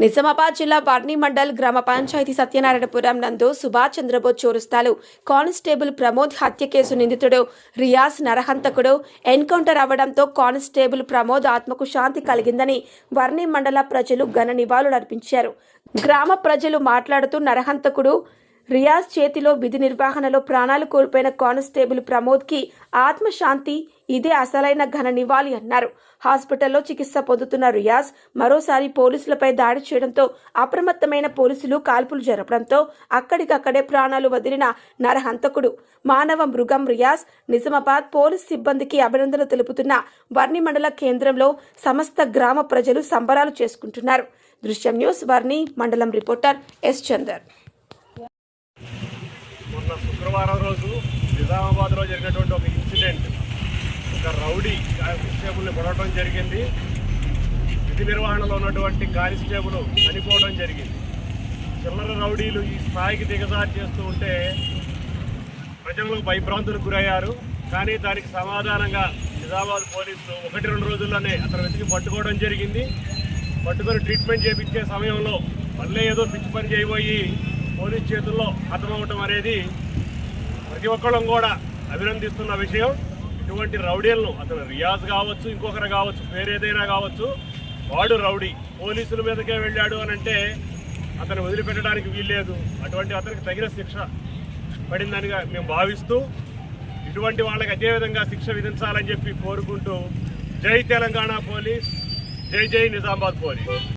నిజామాబాద్ జిల్లా వర్ణి మండల్ గ్రామ పంచాయతీ సత్యనారాయణపురం నందు సుభాష్ చంద్రబోస్ చోరుస్తాలు. కానిస్టేబుల్ ప్రమోద్ హత్య కేసు నిందితుడు రియాజ్ నరహంతకుడు. ఎన్కౌంటర్ అవ్వడంతో కానిస్టేబుల్ ప్రమోద్ ఆత్మకు శాంతి కలిగిందని వర్ణి మండల ప్రజలు ఘన నివాళులర్పించారు గ్రామ ప్రజలు మాట్లాడుతూ నరహంతకుడు రియాజ్ చేతిలో విధి నిర్వహణలో ప్రాణాలు కోల్పోయిన కానిస్టేబుల్ ప్రమోద్కి ఆత్మశాంతి ఇదే అసలైన ఘన నివాళి అన్నారు. హాస్పిటల్లో చికిత్స పొందుతున్న రియాజ్ మరోసారి పోలీసులపై దాడి చేయడంతో అప్రమత్తమైన పోలీసులు కాల్పులు జరపడంతో అక్కడికక్కడే ప్రాణాలు వదిలిన నరహంతకుడు. మానవ మృగం రియాజ్ నిజామాబాద్ పోలీస్ సిబ్బందికి అభినందనలు తెలుపుతున్న వర్ణి మండల కేంద్రంలో సమస్త గ్రామ ప్రజలు సంబరాలు చేసుకుంటున్నారు. దృశ్యం న్యూస్ వర్ణి మండలం రిపోర్టర్ ఎస్ చందర్. మొన్న శుక్రవారం రోజు నిజామాబాద్లో జరిగినటువంటి ఒక ఇన్సిడెంట్ రౌడీ కానిస్టేబుల్ని పొడవడం జరిగింది. విధి నిర్వహణలో ఉన్నటువంటి కానిస్టేబుల్ చనిపోవడం జరిగింది. చిల్లర రౌడీలు ఈ స్థాయికి దిగజారు చేస్తూ ఉంటే ప్రజలకు భయభ్రాంతులకు గురయ్యారు. కానీ దానికి సమాధానంగా నిజామాబాద్ పోలీసులు ఒకటి రెండు రోజుల్లోనే అతను వెతికి పట్టుకోవడం జరిగింది. పట్టుకొని ట్రీట్మెంట్ చేయించే సమయంలో మళ్ళీ ఏదో పిచ్చి పని చేయబోయి పోలీస్ చేతుల్లో అర్థమవటం అనేది ప్రతి ఒక్కళ్ళం కూడా అభినందిస్తున్న విషయం. ఇటువంటి రౌడీలను అతను రియాజ్ కావచ్చు ఇంకొకరు కావచ్చు వేరేదైనా కావచ్చు వాడు రౌడీ. పోలీసుల మీదకే వెళ్ళాడు అని అంటే అతను వదిలిపెట్టడానికి వీల్లేదు. అటువంటి అతనికి తగిన శిక్ష పడిందనిగా మేము భావిస్తూ ఇటువంటి వాళ్ళకి అదే విధంగా శిక్ష విధించాలని చెప్పి కోరుకుంటూ జై తెలంగాణ పోలీస్ జై జై నిజామాబాద్ పోలీస్.